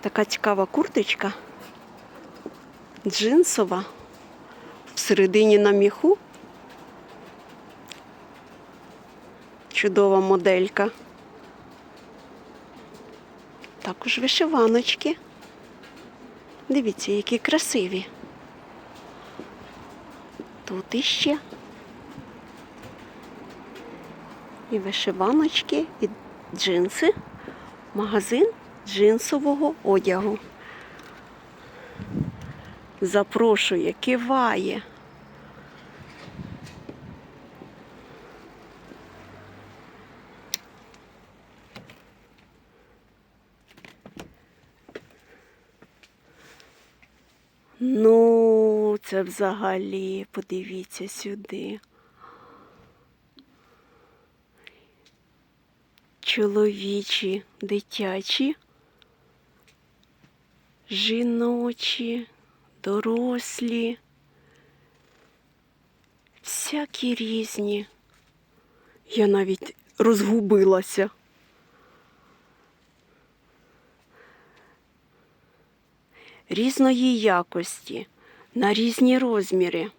Така цікава курточка. Джинсова. Всередині на міху. Чудова моделька. Також вишиваночки. Дивіться, які красиві. Тут іще. І вишиваночки, і джинси. Магазин джинсового одягу. Запрошує, киває. Ну, це взагалі, подивіться сюди. Чоловічі, дитячі, жіночі, дорослі, всякі різні. Я навіть розгубилася. Різної якості, на різні розміри.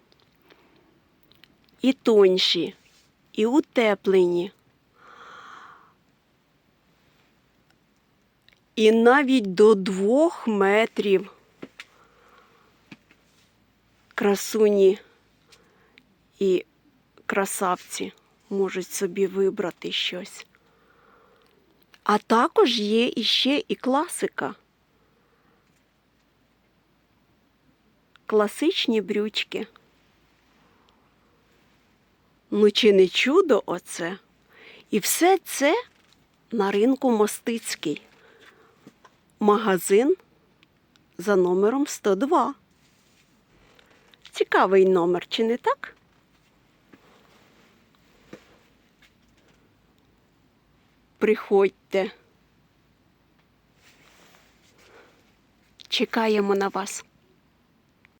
І тонші, і утеплені. І навіть до двох метрів красуні і красавці можуть собі вибрати щось. А також є іще і класика. Класичні брючки. Ну, чи не чудо оце? І все це на ринку Мостицький магазин за номером 102. Цікавий номер, чи не так? Приходьте. Чекаємо на вас.